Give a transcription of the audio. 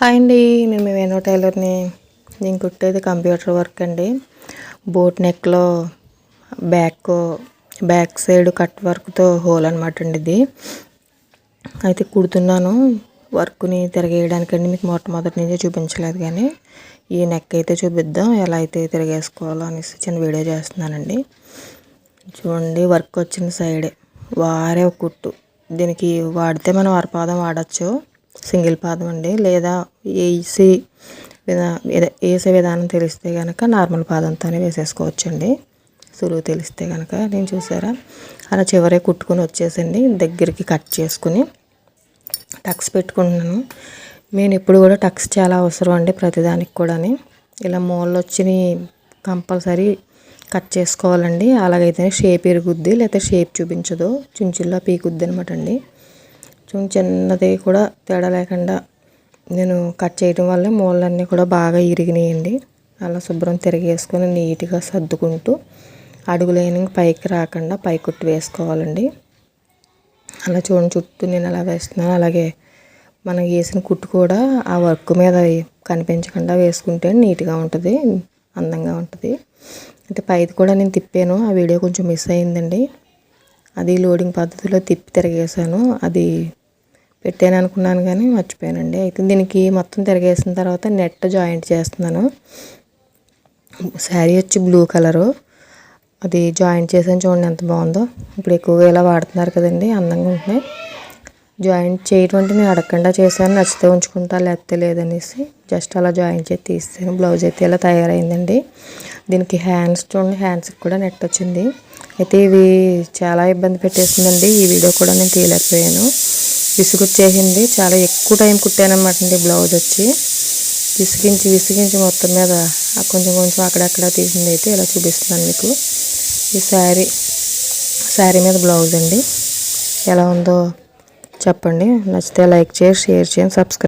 Hi అండి నేను మీ వేణు టైలర్ని. నేను కుట్టేది కంప్యూటర్ వర్క్ అండి. బోట్ నెక్లో బ్యాక్ బ్యాక్ సైడ్ కట్ వర్క్తో హోల్ అనమాట అండి ఇది. అయితే కుడుతున్నాను. వర్క్ని తిరగేయడానికండి మీకు మొట్టమొదటి నుంచే చూపించలేదు కానీ ఈ నెక్ అయితే చూపిద్దాం ఎలా అయితే తిరగేసుకోవాలో అనేసి చిన్న వీడియో చేస్తున్నానండి. చూడండి వర్క్ వచ్చిన సైడే. వారే ఒక కుట్టు. దీనికి వాడితే మనం అరపాదం వాడచ్చు. సింగిల్ పాదం అండి. లేదా వేసి విధా వేసే విధానం తెలిస్తే కనుక నార్మల్ పాదంతోనే వేసేసుకోవచ్చండి. సులువు తెలిస్తే కనుక నేను చూసారా? అలా చివరే కుట్టుకొని వచ్చేసండి. దగ్గరికి కట్ చేసుకుని టక్స్ పెట్టుకుంటున్నాను. నేను ఇప్పుడు కూడా టక్స్ చాలా అవసరం అండి ప్రతిదానికి కూడాని. ఇలా మూలలు వచ్చి కంపల్సరీ కట్ చేసుకోవాలండి. అలాగైతేనే షేప్ ఇరుగుద్ది లేకపోతే షేప్ చూపించదు. చుంచుల్లో పీకుద్ది అనమాట అండి. చిన్నది కూడా తేడా లేకుండా నేను కట్ చేయడం వల్ల మూలలన్నీ కూడా బాగా ఇరిగినాయండి. అలా శుభ్రం తిరిగేసుకొని నీట్గా సర్దుకుంటూ అడుగులేని పైకి రాకుండా పైకుట్టు వేసుకోవాలండి. అలా చూడండి చుట్టూ నేను అలా వేస్తున్నాను అలాగే మనం వేసిన కుట్టు కూడా ఆ వర్క్ మీద కనిపించకుండా వేసుకుంటే నీట్గా ఉంటుంది అందంగా ఉంటుంది. అంటే పైది కూడా నేను తిప్పాను ఆ వీడియో కొంచెం మిస్ అయిందండి. అది లోడింగ్ పద్ధతిలో తిప్పి తిరిగేసాను అది పెట్టాను అనుకున్నాను కానీ మర్చిపోయానండి. అయితే దీనికి మొత్తం తిరిగేసిన తర్వాత నెట్ జాయింట్ చేస్తున్నాను. శారీ వచ్చి బ్లూ కలరు. అది జాయింట్ చేసాను చూడండి ఎంత బాగుందో. ఇప్పుడు ఎక్కువగా ఇలా వాడుతున్నారు కదండి అందంగా ఉంటున్నాయి. జాయింట్ చేయడం అంటే నేను అడగకుండా చేశాను నచ్చితే ఉంచుకుంటా లేకపోతే లేదనేసి జస్ట్ అలా జాయింట్ చేసి తీస్తాను బ్లౌజ్ అయితే ఇలా తయారైందండి. దీనికి హ్యాండ్స్ చూడండి హ్యాండ్స్కి కూడా నెట్ వచ్చింది. అయితే ఇవి చాలా ఇబ్బంది పెట్టేసిందండి. ఈ వీడియో కూడా నేను తీయలేకపోయాను. విసుగొచ్చేసింది. చాలా ఎక్కువ టైం కుట్టానమాట అండి బ్లౌజ్ వచ్చి. విసిగించి విసిగించి మొత్తం మీద కొంచెం కొంచెం అక్కడక్కడ తీసింది అయితే ఇలా చూపిస్తున్నాను మీకు. ఈ శారీ శారీ మీద బ్లౌజ్ అండి. ఎలా ఉందో చెప్పండి. నచ్చితే లైక్ చేయండి షేర్ చేయండి సబ్స్క్రైబ్